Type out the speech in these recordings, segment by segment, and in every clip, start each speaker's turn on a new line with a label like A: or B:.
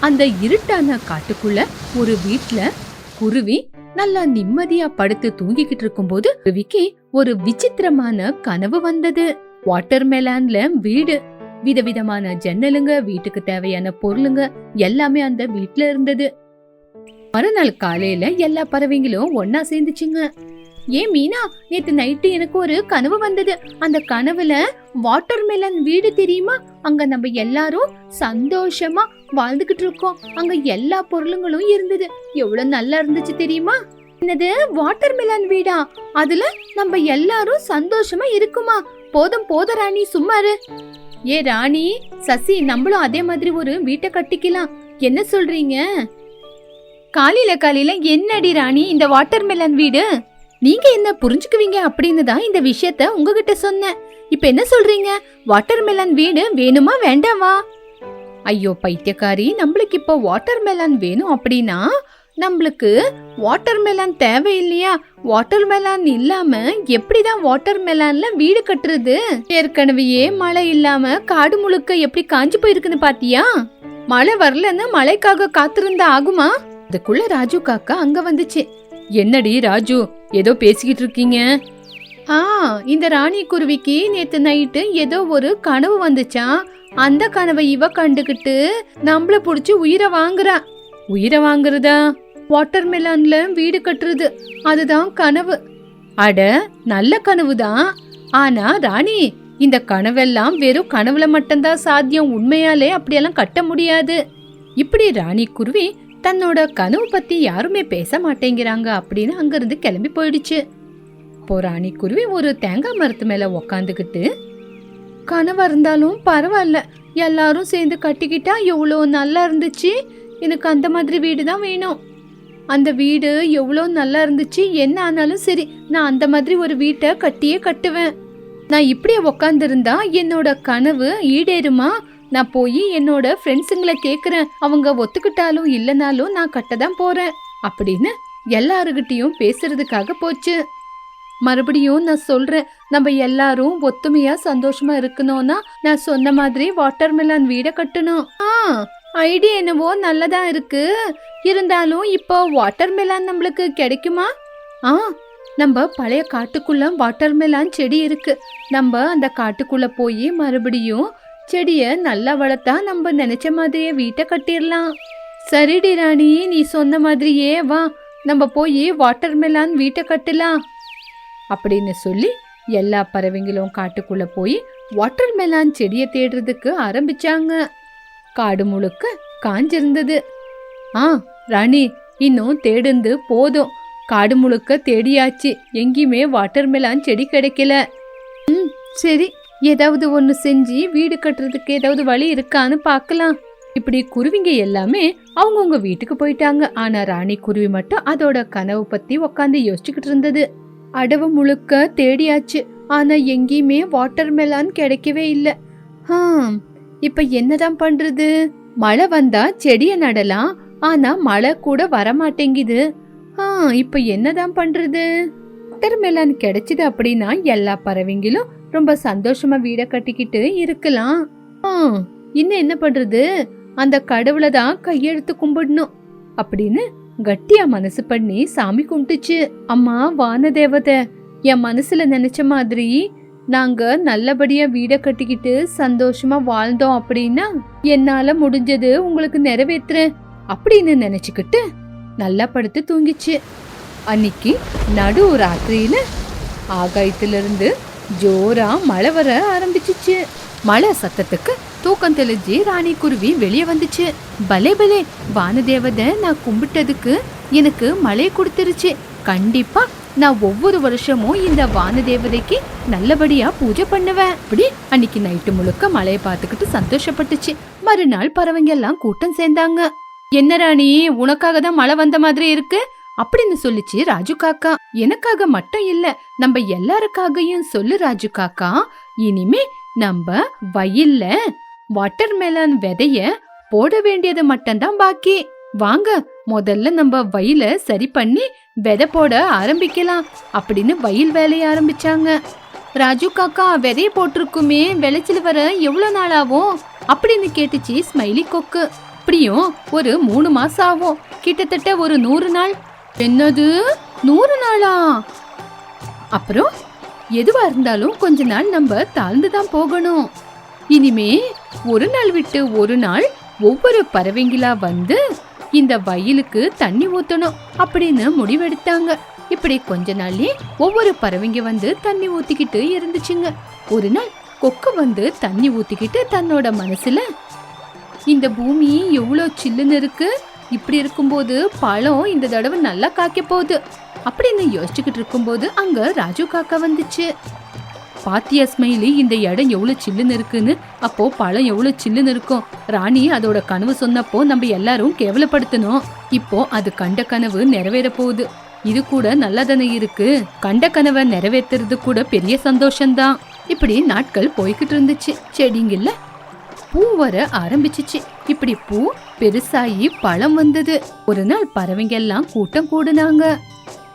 A: அந்த இருட்டான காட்டுக்குள்ள ஒரு வீட்ல குருவி நல்லா நிம்மதியா படுத்து தூங்கிக்கிட்டு இருக்கும்போது குருவிக்கு ஒரு விசித்திரமான கனவு வந்தது. வாட்டர் மெலான்ல வீடு. விதவிதமான ஜன்னலுங்க வீட்டுக்கு தேவையான பொருளுங்க எல்லாமே அந்த வீட்ல இருந்தது. மறுநாள் காலையில எல்லா பறவைங்களும் ஒன்னா சேர்ந்துச்சுங்க. ஏன் மீனா நேத்து நைட்டு எனக்கு ஒரு கனவு வந்தது. அந்த கனவுல வாட்டர் மெலன் வீடு தெரியுமா? அங்க நம்ம எல்லாரும் சந்தோஷமா வாழ்ந்துகிட்டு இருக்கோம். அங்க எல்லா பொருளுங்களும் இருந்தது. எவ்வளவு நல்லா இருந்துச்சு தெரியுமா? என்னது வாட்டர் மெலன் வீடா? அதுல நம்ம எல்லாரும் சந்தோஷமா இருக்குமா? போதும் போத ராணி சும்மாரு ஏ ராணி சசி நம்மளும் அதே மாதிரி ஒரு வீட்டை கட்டிக்கலாம். என்ன சொல்றீங்க? காலையில காலையில என்னடி ராணி இந்த வாட்டர் மெலன் வீடு? நீங்க என்ன புரிஞ்சுக்குவீங்க அப்படின்னு தான் இந்த விஷயத்த உங்ககிட்ட சொன்னேன். இப்ப என்ன சொல்றீங்க? வாட்டர் மெலன் வீடு வேணுமா வேண்டாமா? ஐயோ பைத்தியக்காரி நம்மளுக்கு இப்போ வாட்டர் மெலன் வேணும் அப்படின்னா நம்மளுக்கு வாட்டர் மெலன் தேவையில்லையா? வாட்டர் மெலன் இல்லாம எப்படிதான் வாட்டர் மெலன்ல வீடு கட்டுறது? ஏற்கனவே மழை இல்லாம காடு முழுக்க எப்படி காஞ்சு போயிருக்குன்னு பாத்தியா? மழை வரலன்னு மழைக்காக காத்திருந்தா ஆகுமா? அதுக்குள்ள ராஜு காக்கா அங்க வந்துச்சு. என்னடி ராஜு ஏதோ பேசிக்கிட்டு இருக்கீங்க? ஆ இந்த ராணி குருவிக்கு நேத்து நைட்டு ஏதோ ஒரு கனவு வந்துச்சாம் அந்த கனவை இவ கண்டுகிட்டு நம்மள புடிச்சு உயிரை வாங்குறா. உயிரை வாங்குறதா? வாட்டர் மெலான்ல வீடு கட்டுறது அதுதான் கனவு. அட நல்ல கனவுதான் ஆனா ராணி இந்த கனவெல்லாம் வெறும் கனவுல மட்டும்தான் சாத்தியம். உண்மையாலே அப்படியெல்லாம் கட்ட முடியாது. இப்படி ராணி குருவி தன்னோட கனவு பத்தி யாருமே பேச மாட்டேங்கிறாங்க அப்படின்னு அங்கிருந்து கிளம்பி போயிடுச்சு. இப்போ குருவி ஒரு தேங்காய் மரத்து மேல உக்காந்துக்கிட்டு கனவாக இருந்தாலும் பரவாயில்ல எல்லாரும் சேர்ந்து கட்டிக்கிட்டா எவ்வளோ நல்லா இருந்துச்சு? எனக்கு அந்த மாதிரி வீடு தான் வேணும். அந்த வீடு எவ்வளோ நல்லா இருந்துச்சு என்ன ஆனாலும் சரி நான் அந்த மாதிரி ஒரு வீட்டை கட்டியே கட்டுவேன். நான் இப்படியே உக்காந்துருந்தா என்னோட கனவு ஈடேறுமா? நான் போய் என்னோட ஃப்ரெண்ட்ஸுங்களை கேட்குறேன் அவங்க ஒத்துக்கிட்டாலும் இல்லைனாலும் நான் கட்ட தான் போகிறேன் அப்படின்னு எல்லாருக்கிட்டேயும் பேசுறதுக்காக போச்சு. மறுபடியும் நான் சொல்கிறேன் நம்ம எல்லாரும் ஒத்துமையாக சந்தோஷமாக இருக்கணும்னா நான் சொன்ன மாதிரி வாட்டர் மெலான் கட்டணும். ஆ ஐடியா என்னவோ நல்லதா இருக்கு. இருந்தாலும் இப்போ வாட்டர் மெலான் நம்மளுக்கு கிடைக்குமா? ஆ நம்ம பழைய காட்டுக்குள்ள வாட்டர் மெலான் செடி இருக்கு. நம்ம அந்த காட்டுக்குள்ள போய் மறுபடியும் செடியை நல்லா வளர்த்தா நம்ம நினைச்ச மாதிரியே வீட்டை கட்டிடலாம். சரிடி ராணி நீ சொன்ன மாதிரியே வா. நம்ம போய் வாட்டர் மெலான் வீட்டை கட்டலாம். அப்படின்னு சொல்லி எல்லா பறவைங்களும் காட்டுக்குள்ள போய் வாட்டர் மெலான் செடியை தேடுறதுக்கு ஆரம்பிச்சாங்க. காடு முழுக்க காஞ்சிருந்தது. ஆ ராணி இன்னும் தேடுந்து போதும். காடு முழுக்க தேடியாச்சு. எங்கேயுமே வாட்டர் மெலான் செடி கிடைக்கல. ம் சரி. ஏதாவது ஒன்று செஞ்சு வீடு கட்டுறதுக்கு ஏதாவது வழி இருக்கான்னு பார்க்கலாம். இப்படி குருவிங்க எல்லாமே அவங்கவுங்க வீட்டுக்கு போயிட்டாங்க. ஆனா ராணி குருவி மட்டும் அதோட கனவு பத்தி உக்காந்து யோசிச்சுக்கிட்டு இருந்தது. அடவு முழுக்க தேடியாச்சு. ஆனா எங்கேயுமே வாட்டர் மெலான் கிடைக்கவே இல்லை. ஹம் இப்ப என்னதான் பண்றது? மழை வந்தா செடியை நடலாம். ஆனா மழை கூட வரமாட்டேங்குது. ஆ இப்ப என்னதான் பண்றது? வாட்டர் மெலான் கிடைச்சது அப்படின்னா எல்லா பறவைங்களும் ரொம்ப சந்தோஷமா வீடை கட்டிக்கிட்டு இருக்கலாம். ஆ இன்னும் என்ன பண்றது? அந்த கடவுளை தான் கையெழுத்து கும்பிடணும். அப்படின்னு கட்டியா மனசு பண்ணி சாமி கும்பிட்டுச்சு. அம்மா வான தேவதை என் மனசுல நினைச்ச மாதிரி நாங்க நல்லபடியா வீடை கட்டிக்கிட்டு சந்தோஷமா வாழ்ந்தோம் அப்படின்னா என்னால முடிஞ்சது உங்களுக்கு நிறைவேற்றுறேன் அப்படின்னு நினைச்சுக்கிட்டு நல்லா படுத்து தூங்கிச்சு. அன்னைக்கு நடு ராத்திரியில ஆகாயத்திலிருந்து ஜோரா மழை வர ஆரம்பிச்சிச்சு. மழை சத்தத்துக்கு தூக்கம் தெளிஞ்சு ராணி குருவி வெளியே வந்துச்சு. பலே பலே வானதேவதை நான் கும்பிட்டதுக்கு எனக்கு மழை கொடுத்துருச்சு. கண்டிப்பா நான் ஒவ்வொரு வருஷமும் இந்த வானதேவதைக்கு நல்லபடியா பூஜை பண்ணுவேன். அப்படி அன்னைக்கு நைட்டு முழுக்க மழையை பார்த்துக்கிட்டு சந்தோஷப்பட்டுச்சு. மறுநாள் பறவைங்க எல்லாம் கூட்டம் சேர்ந்தாங்க. என்ன ராணி உனக்காக தான் மழை வந்த மாதிரி இருக்கு? அப்படின்னு சொல்லிச்சு ராஜு காக்கா. எனக்காக மட்டும் இல்ல நம்ம எல்லாருக்காகவும் சொல்லு ராஜு காக்கா. இனிமே நம்ம வயல்ல வாட்டர்மெலன் விதைய போட வேண்டியது மட்டும்தான் பாக்கி. வாங்க முதல்ல நம்ம வயல சரி பண்ணி விதை போட ஆரம்பிக்கலாம் அப்படின்னு வயல் வேலைய ஆரம்பிச்சாங்க. ராஜு காக்கா விதைய போட்டிருக்குமே விளைச்சல் வர எவ்வளவு நாள் ஆகும்? அப்படின்னு கேட்டுச்சு ஸ்மைலி கொக்கு. அப்படியும் ஒரு மூணு மாசம் ஆகும். கிட்டத்தட்ட ஒரு நூறு நாள் என்னது? நூறு நாளா? அப்புறம் எதுவா இருந்தாலும் கொஞ்ச நாள் நம்ம தாழ்ந்து தான் போகணும். இனிமே ஒரு நாள் விட்டு ஒரு நாள் ஒவ்வொரு பறவைங்களா வந்து இந்த வயலுக்கு தண்ணி ஊத்தணும் அப்படின்னு முடிவெடுத்தாங்க. இப்படி கொஞ்ச நாள்லயே ஒவ்வொரு பறவைங்க வந்து தண்ணி ஊத்திக்கிட்டு இருந்துச்சுங்க. ஒரு நாள் கொக்கு வந்து தண்ணி ஊத்திக்கிட்டு தன்னோட மனசுல இந்த பூமி எவ்வளோ சில்லுன்னு இருக்கு? இப்படி இருக்கும்போது பழம் இந்த தடவை நல்லா காய்க்க போகுது. அப்படின்னு யோசிச்சுக்கிட்டு இருக்கும்போது அங்க ராஜு காக்கா வந்துச்சு. பாத்தியா ஸ்மைலி இந்த இடம் எவ்வளோ சில்லுன்னு இருக்குன்னு? அப்போ பழம் எவ்வளோ சில்லுன்னு இருக்கும்? ராணி அதோட கனவு சொன்னப்போ நம்ம எல்லாரும் கேவலப்படுத்தணும். இப்போ அது கண்ட கனவு நிறைவேற போகுது. இது கூட நல்லதானே இருக்கு? கண்ட கனவை நிறைவேத்துறது கூட பெரிய சந்தோஷம்தான். இப்படி நாட்கள் போய்கிட்டு இருந்துச்சு. செடிங்கல்ல பூ வர ஆரம்பிச்சிச்சு. இப்படி பூ பெருசாயி பழம் வந்தது. ஒரு நாள் பறவைங்க எல்லாம் கூட்டம் கூடுனாங்க.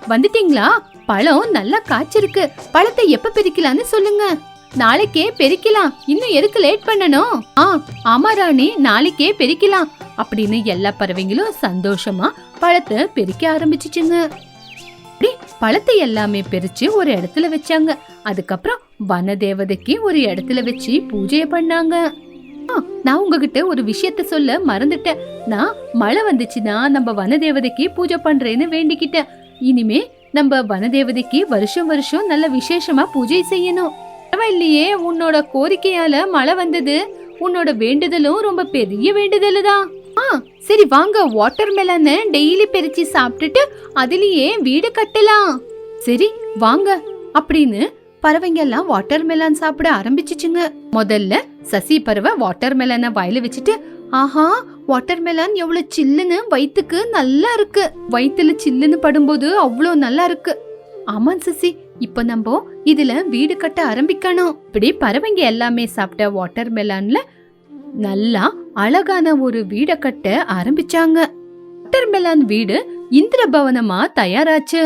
A: வந்துட்டீங்களா? பழம் நல்லா காய்ச்சிருக்கு. பழத்தை எப்ப பிரிக்கலாம்னு சொல்லுங்க. நாளைக்கே பெரிக்கலாம் இன்னும் எதுக்கு லேட் பண்ணணும்? ஆ ஆமா ராணி நாளைக்கே பெருக்கலாம் அப்படின்னு எல்லா பறவைங்களும் சந்தோஷமா பழத்தை பெருக்க ஆரம்பிச்சிச்சுங்க. பழத்தை எல்லாமே பிரிச்சு ஒரு இடத்துல வச்சாங்க. அதுக்கப்புறம் வன தேவதைக்கு ஒரு இடத்துல வச்சு பூஜையை பண்ணாங்க. நான் உங்ககிட்ட ஒரு விஷயத்த சொல்ல மறந்துட்டேன். நான் மழை வந்துச்சுன்னா நம்ம வனதேவதைக்கு பூஜை பண்றேன்னு வேண்டிக்கிட்டேன். இனிமே நம்ம வனதேவதைக்கு வருஷம் வருஷம் நல்ல விசேஷமா பூஜை செய்யணும். பரவாயில்லையே உன்னோட கோரிக்கையால மழை வந்தது. உன்னோட வேண்டுதலும் ரொம்ப பெரிய வேண்டுதல் தான் ஆ சரி வாங்க வாட்டர் மெலனை டெய்லி பறிச்சு சாப்பிட்டுட்டு அதுலயே வீடு கட்டலாம். சரி வாங்க அப்படின்னு பறவைங்க எல்லாம் வாட்டர் மெலன் சாப்பிட ஆரம்பிச்சுச்சுங்க. முதல்ல சசி பறவை வாட்டர் மெலனை வயல வச்சுட்டு ஆஹா வாட்டர் மெலன் எவ்வளவு சில்லுன்னு வயிற்றுக்கு நல்லா இருக்கு. வயிற்றுல சில்லுன்னு படும்போது அவ்வளோ நல்லா இருக்கு. ஆமாம் சசி இப்ப நம்ம இதுல வீடு கட்ட ஆரம்பிக்கணும். இப்படி பறவைங்க எல்லாமே சாப்பிட்ட வாட்டர் மெலன்ல நல்லா அழகான ஒரு வீடை கட்ட ஆரம்பிச்சாங்க. வாட்டர் மெலன் வீடு இந்திர பவனமா தயாராச்சு.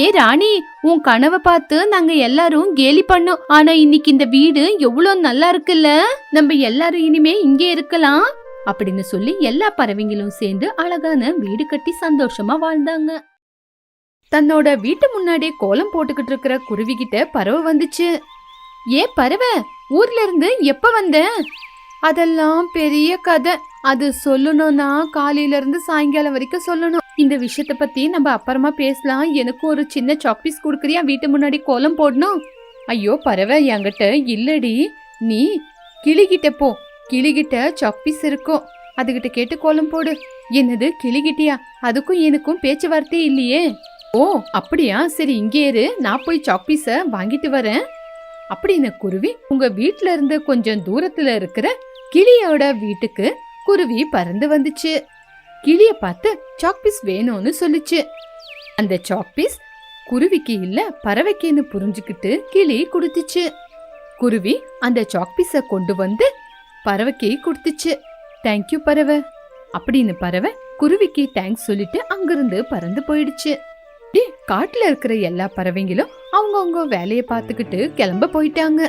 A: ஏ ராணி உன் கனவை பார்த்து நாங்க எல்லாரும் கேலி பண்ணோம். ஆனா இன்னைக்கு இந்த வீடு எவ்வளவு நல்லா இருக்குல்ல? நம்ம எல்லாரும் இனிமே இங்கே இருக்கலாம். அப்படின்னு சொல்லி எல்லா பறவைங்களும் சேர்ந்து அழகான வீடு கட்டி சந்தோஷமா வாழ்ந்தாங்க. தன்னோட வீட்டு முன்னாடி கோலம் போட்டுக்கிட்டு இருக்கிற குருவி கிட்ட பறவை வந்துச்சு. ஏ பறவை ஊர்ல இருந்து எப்ப வந்த? அதெல்லாம் பெரிய கதை. அது சொல்லணும்னா காலையில இருந்து சாயங்காலம் வரைக்கும் சொல்லணும். இந்த விஷயத்தை பத்தி நம்ம அப்புறமா பேசலாம். எனக்கு ஒரு சின்ன சாக்பீஸ் கொடுக்குறியா? வீட்டு முன்னாடி கோலம் போடணும். ஐயோ பறவை என்கிட்ட இல்லடி. நீ கிளிகிட்ட போ. கிளிகிட்ட சாக்பீஸ் இருக்கும் அதுகிட்ட கேட்டு கோலம் போடு. என்னது கிளிகிட்டியா? அதுக்கும் எனக்கும் பேச்சுவார்த்தை இல்லையே. ஓ அப்படியா? சரி இங்கே இரு. நான் போய் சாக்பீஸை வாங்கிட்டு வரேன். அப்படின்னு குருவி உங்க வீட்ல இருந்து கொஞ்சம் தூரத்துல இருக்கிற கிளியோட வீட்டுக்கு குருவி பறந்து வந்துச்சு. கிளிய பார்த்து சாக்பீஸ் வேணும்னு சொல்லுச்சு. அந்த சாக்பீஸ் குருவிக்கு இல்ல பறவைக்குன்னு புரிஞ்சுக்கிட்டு கிளி கொடுத்துச்சு. குருவி அந்த சாக்பீஸ கொண்டு வந்து பறவைக்கு கொடுத்துச்சு. தேங்க்யூ பறவை. அப்படின்னு பறவை குருவிக்கு தேங்க்ஸ் சொல்லிட்டு அங்கிருந்து பறந்து போயிடுச்சு. காட்டுல இருக்கிற எல்லா பறவைங்களும் அவங்கவுங்க வேலையை பார்த்துக்கிட்டு கிளம்ப போயிட்டாங்க.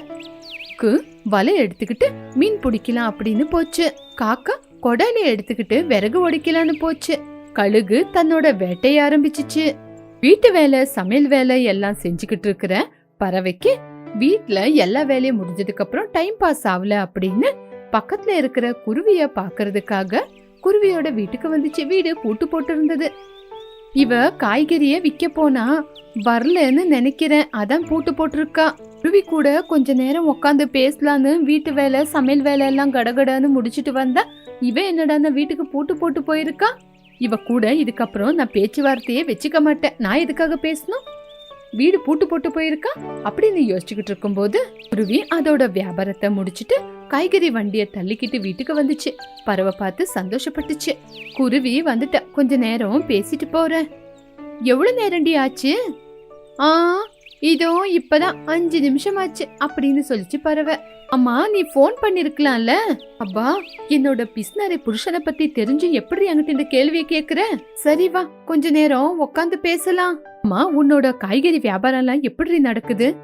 A: கு வலை எடுத்துக்கிட்டு மீன் பிடிக்கலாம் அப்படின்னு போச்சு. காக்கா கொடையில எடுத்துக்கிட்டு விறகு உடைக்கலான்னு போச்சு. கழுகு தன்னோட வேட்டைய ஆரம்பிச்சிச்சு. வீட்டு வேலை சமையல் வேலை எல்லாம் செஞ்சுக்கிட்டு இருக்கிற பறவைக்கு வீட்ல எல்லா வேலையும் முடிஞ்சதுக்கு அப்புறம் டைம் பாஸ் ஆகல அப்படின்னு பக்கத்துல இருக்கிற குருவிய பாக்குறதுக்காக குருவியோட வீட்டுக்கு வந்துச்சு. வீடு பூட்டு போட்டு இருந்தது இவ காய்கறிய விக்க போனா வரலன்னு நினைக்கிறேன். அதான் பூட்டு போட்டிருக்கா. குருவி கூட கொஞ்ச நேரம் உட்காந்து பேசலான்னு வீட்டு வேலை சமையல் வேலை எல்லாம் கடகடன்னு முடிச்சிட்டு வந்தா இவன் என்னடான்னா வீட்டுக்கு பூட்டு போட்டு போயிருக்கா? இவ கூட இதுக்கப்புறம் நான் பேச்சுவார்த்தையே வச்சுக்க மாட்டேன். நான் எதுக்காக பேசணும்? வீடு பூட்டு போட்டு போயிருக்கா? அப்படின்னு யோசிச்சுக்கிட்டு இருக்கும்போது குருவி அதோட வியாபாரத்தை முடிச்சிட்டு காய்கறி வண்டியை தள்ளிக்கிட்டு வீட்டுக்கு வந்துச்சு. பறவை பார்த்து சந்தோஷப்பட்டுச்சு. குருவி வந்துட்ட. கொஞ்ச நேரம் பேசிட்டு போறேன். எவ்வளவு நேரண்டி ஆச்சு? ஆ இதோ இப்பதான் அஞ்சு நிமிஷம் ஆச்சு அப்படின்னு சொல்லிச்சு பறவை. அம்மா நீ ஃபோன் பண்ணிருக்கலாம்ல? அப்பா என்னோட பிஸ்னரை புருஷனை பத்தி தெரிஞ்சு எப்படி என்கிட்ட இந்த கேள்வியை கேக்குற? சரி வா கொஞ்ச நேரம் உட்காந்து பேசலாம். அம்மா உன்னோட காய்கறி வியாபாரம் எல்லாம் எப்படி நடக்குது?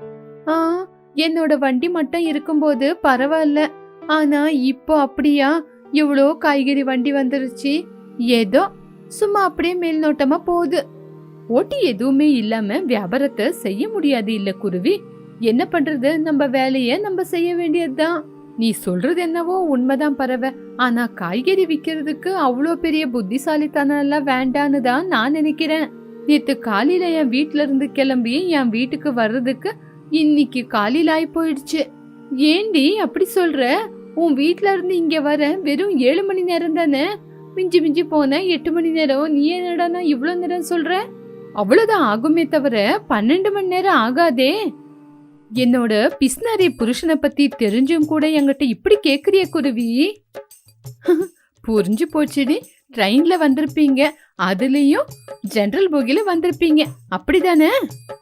A: ஆ என்னோட வண்டி மட்டும் இருக்கும்போது பரவாயில்ல. ஆனா இப்போ அப்படியா? இவ்வளோ காய்கறி வண்டி வந்துருச்சு. ஏதோ சும்மா அப்படியே மேல்நோட்டமா போகுது. ஓட்டி எதுவுமே இல்லாம வியாபாரத்தை செய்ய முடியாது இல்ல குருவி. என்ன பண்றது? நம்ம வேலைய நம்ம செய்ய வேண்டியதுதான். நீ சொல்றது என்னவோ உண்மைதான் பறவை ஆனா காய்கறி விக்கிறதுக்கு அவ்வளோ பெரிய புத்திசாலித்தனம் எல்லாம் வேண்டான்னு தான் நான் நினைக்கிறேன். நேத்து காலையில என் வீட்டுல இருந்து கிளம்பி என் வீட்டுக்கு வர்றதுக்கு இன்னைக்கு காலையில் ஆயி போயிடுச்சு. ஏண்டி அப்படி சொல்ற? உன் வீட்ல இருந்து இங்க வர வெறும் ஏழு மணி நேரம் தானே? மிஞ்சி மிஞ்சி போன எட்டு மணி நேரம். நீ என்னடா இவ்வளோ நேரம் சொல்ற? அவ்வளவுதான் ஆகுமே தவிர பன்னெண்டு மணி நேரம் ஆகாதே. என்னோட பிஸ்னாரி புருஷனை பத்தி தெரிஞ்சும் கூட என்கிட்ட இப்படி கேக்குறிய குருவி. புரிஞ்சு போச்சுடி. ட்ரெயின்ல வந்திருப்பீங்க. அதுலயும் ஜெனரல் போகில வந்திருப்பீங்க. அப்படிதானே?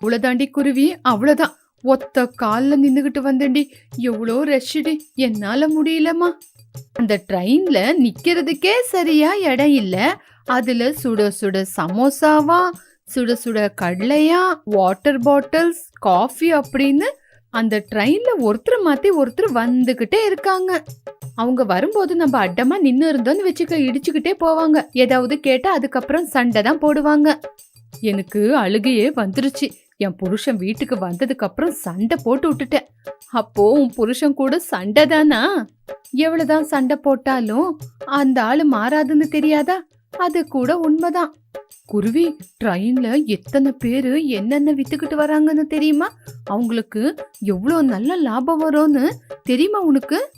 A: உளதாண்டி குருவி. அவ்வளவுதான். ஒத்த காலில் நின்றுக்கிட்டு வந்தேன்டி. எவ்வளோ ரஷ்டி என்னால முடியலம்மா. அந்த ட்ரெயின்ல நிக்கிறதுக்கே சரியா இடம் இல்லை. அதுல சுட சுட சமோசாவா சுட சுட கடலையா வாட்டர் பாட்டில்ஸ் காஃபி அப்படின்னு அந்த ட்ரெயின்ல ஒருத்தர் மாத்தி ஒருத்தர் வந்துகிட்டே இருக்காங்க. அவங்க வரும்போது நம்ம அட்டமா நின்னு இருந்தோம்னு வச்சுக்க இடிச்சுக்கிட்டே போவாங்க. ஏதாவது கேட்டா அதுக்கப்புறம் சண்டை தான் போடுவாங்க. எனக்கு அழுகையே வந்துருச்சு. என் புருஷன் வீட்டுக்கு வந்ததுக்கு அப்புறம் சண்டை போட்டு விட்டுட்டேன். அப்போ உன் புருஷன் கூட சண்டை தானா? எவ்வளவுதான் சண்டை போட்டாலும் அந்த ஆளு மாறாதுன்னு தெரியாதா? அது கூட உண்மைதான். குருவி ட்ரெயின்ல எத்தனை பேரு என்னென்ன வித்துக்கிட்டு வராங்கன்னு தெரியுமா? அவங்களுக்கு எவ்வளோ நல்ல லாபம் வரும்னு தெரியுமா உனக்கு?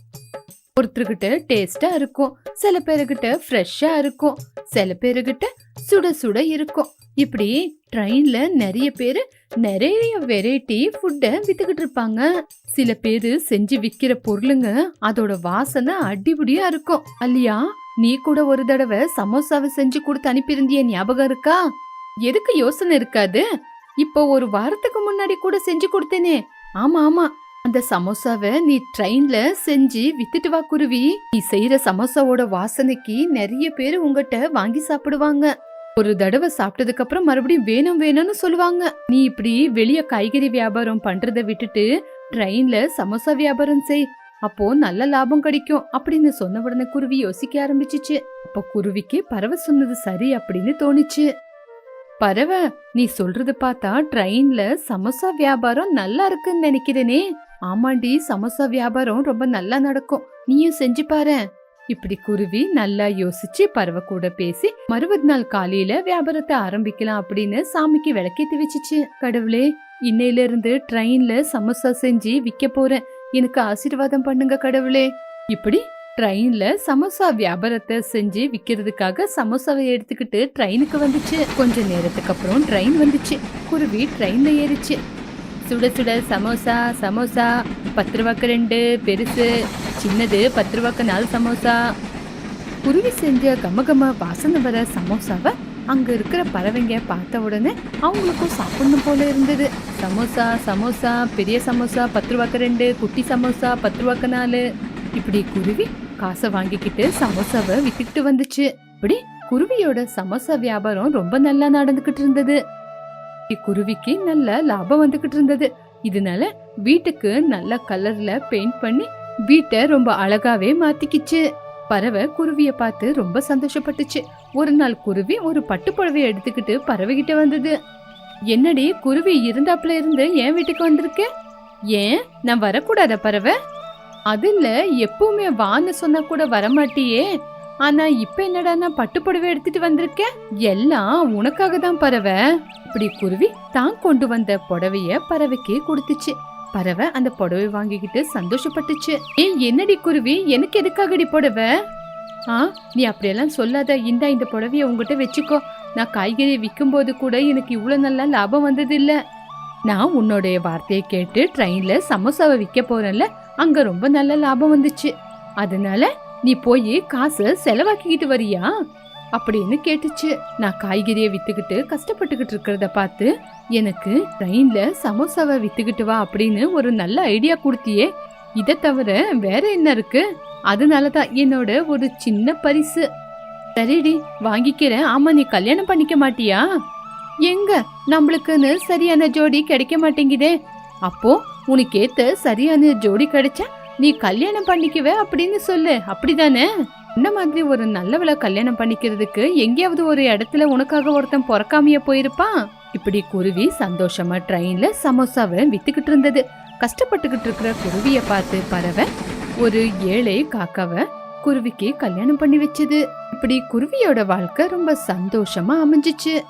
A: ஒருத்தர்கிட்ட டேஸ்டா இருக்கும். சில பேருக்கிட்ட ஃப்ரெஷ்ஷா இருக்கும். சில பேருக்கிட்ட சுட சுட இருக்கும். இப்படி ட்ரெயின்ல நிறைய பேர் நிறைய வெரைட்டி ஃபுட்டை வித்துக்கிட்டு இருப்பாங்க. சில பேர் செஞ்சு விற்கிற பொருளுங்க அதோட வாசனை அடிபடியா இருக்கும். அல்லையா நீ கூட ஒரு தடவை சமோசாவை செஞ்சு கொடுத்து அனுப்பியிருந்திய ஞாபகம் இருக்கா? எதுக்கு யோசனை இருக்காது? இப்போ ஒரு வாரத்துக்கு முன்னாடி கூட செஞ்சு கொடுத்தேனே. ஆமா ஆமா. அந்த சமோசாவை நீ ட்ரெயின்ல செஞ்சு வித்துட்டு வா குருவி. நீ செய்யற சமோசாவோட வாசனைக்கு நிறைய பேர் உங்ககிட்ட வாங்கி சாப்பிடுவாங்க. ஒரு தடவை சாப்பிட்டதுக்கு அப்புறம் மறுபடியும் வேணும் வேணும்னு சொல்லுவாங்க. நீ இப்படி வெளிய காய்கறி வியாபாரம் பண்றதை விட்டுட்டு ட்ரெயின்ல சமோசா வியாபாரம் செய். அப்போ நல்ல லாபம் கிடைக்கும் அப்படின்னு சொன்ன உடனே குருவி யோசிக்க ஆரம்பிச்சுச்சு. அப்போ குருவிக்கு பறவை சொன்னது சரி அப்படின்னு தோணுச்சு. பறவை நீ சொல்றது பார்த்தா ட்ரெயின்ல சமோசா வியாபாரம் நல்லா இருக்குன்னு நினைக்கிறேனே. ஆமாண்டி சமோசா வியாபாரம் ரொம்ப நல்லா நடக்கும். நீயும் செஞ்சு பாரு. இப்படி குருவி நல்லா யோசிச்சு பறவை கூட பேசி மறுபது நாள் காலையில வியாபாரத்தை ஆரம்பிக்கலாம் அப்படின்னு சாமிக்கு விளக்கேத்தி வச்சுச்சு. கடவுளே இன்னையில இருந்து ட்ரெயின்ல சமோசா செஞ்சு விற்க போறேன். எனக்கு ஆசீர்வாதம் பண்ணுங்க கடவுளே. இப்படி ட்ரெயின்ல சமோசா வியாபாரத்தை செஞ்சு விக்கிறதுக்காக சமோசாவை எடுத்துக்கிட்டு ட்ரெயினுக்கு வந்துச்சு. கொஞ்ச நேரத்துக்கு அப்புறம் ட்ரெயின் வந்துச்சு. குருவி ட்ரெயின்ல ஏறிச்சு. சுட சுட சமோசா சமோசா பத்து ரூபாய்க்கு ரெண்டு பெருசு சின்னது பத்து ரூபாய்க்கு நாலு சமோசா. குருவி செஞ்ச கம கம வாசனை வர சமோசாவை அங்கே இருக்கிற பறவைங்க பார்த்த உடனே அவங்களுக்கும் சாப்பிடணும் போல இருந்தது. சமோசா சமோசா பெரிய சமோசா பத்து ரூபாய்க்கு ரெண்டு குட்டி சமோசா பத்து ரூபாய்க்கு நாலு. இப்படி குருவி காசை வாங்கிக்கிட்டு சமோசாவை வித்துக்கிட்டு வந்துச்சு. இப்படி குருவியோட சமோசா வியாபாரம் ரொம்ப நல்லா நடந்துகிட்டு இருந்தது. குருவிக்கு நல்ல லாபம் வந்துகிட்டு இருந்தது. இதனால வீட்டுக்கு நல்ல கலர்ல பெயிண்ட் பண்ணி வீட்டை ரொம்ப அழகாவே மாத்திக்கிச்சு. பறவை குருவியை பார்த்து ரொம்ப சந்தோஷப்பட்டுச்சு. ஒரு நாள் குருவி ஒரு பட்டு எடுத்துக்கிட்டு பறவைகிட்ட வந்தது. என்னடி குருவி இருந்தாப்புல இருந்து என் வீட்டுக்கு வந்திருக்க? ஏன்? நான் வரக்கூடாத பறவை? அது இல்லை எப்பவுமே வான்னு சொன்னா கூட வரமாட்டியே. ஆனா இப்ப என்னடா நான் புடவை எடுத்துட்டு வந்திருக்கேன் எல்லாம் உனக்காக தான் பறவை. இப்படி குருவி தான் கொண்டு வந்த புடவைய பறவைக்கு கொடுத்துச்சு. பறவை அந்த புடவை வாங்கிக்கிட்டு சந்தோஷப்பட்டுச்சு. ஏ என்னடி குருவி? எனக்கு எதுக்காகடி புடவை? ஆ நீ அப்படியெல்லாம் சொல்லாத. இந்தா இந்த புடவைய உங்ககிட்ட வச்சுக்கோ. நான் காய்கறி விற்கும் போது கூட எனக்கு இவ்வளோ நல்லா லாபம் வந்தது நான் உன்னுடைய வார்த்தையை கேட்டு ட்ரெயினில் சமோசாவை விற்க போறேன்ல. அங்கே ரொம்ப நல்ல லாபம் வந்துச்சு. அதனால நீ போய் காசை செலவாக்கிக்கிட்டு வரியா? அப்படின்னு கேட்டுச்சு. நான் காய்கறியை வித்துக்கிட்டு கஷ்டப்பட்டுக்கிட்டு இருக்கிறத பார்த்து எனக்கு ட்ரெயின்ல சமோசாவை வித்துக்கிட்டு வா அப்படின்னு ஒரு நல்ல ஐடியா கொடுத்தியே. இதை தவிர வேற என்ன இருக்கு? அதனாலதான் என்னோட ஒரு சின்ன பரிசு. சரிடி வாங்கிக்கிறேன். ஆமா நீ கல்யாணம் பண்ணிக்க மாட்டியா? எங்க? நம்மளுக்குன்னு சரியான ஜோடி கிடைக்க மாட்டேங்குதே. அப்போ உனக்கு ஏத்த சரியான ஜோடி கிடைச்சா நீ கல்யாணம் பண்ணிக்குவே அப்படின்னு சொல்லு. அப்படிதானே? இந்த மாதிரி ஒரு நல்லவளை கல்யாணம் பண்ணிக்கிறதுக்கு எங்கேயாவது ஒரு இடத்துல உனக்காக ஒருத்தன் பிறக்காமைய போயிருப்பான் இப்படி குருவி சந்தோஷமா ட்ரெயின்ல சமோசாவை வித்துக்கிட்டு இருந்தது. கஷ்டப்பட்டுக்கிட்டு இருக்கிற குருவிய பார்த்து பறவை ஒரு ஏழை காக்காவை குருவிக்கு கல்யாணம் பண்ணி வச்சது. இப்படி குருவியோட வாழ்க்கை ரொம்ப சந்தோஷமா அமைஞ்சிச்சு.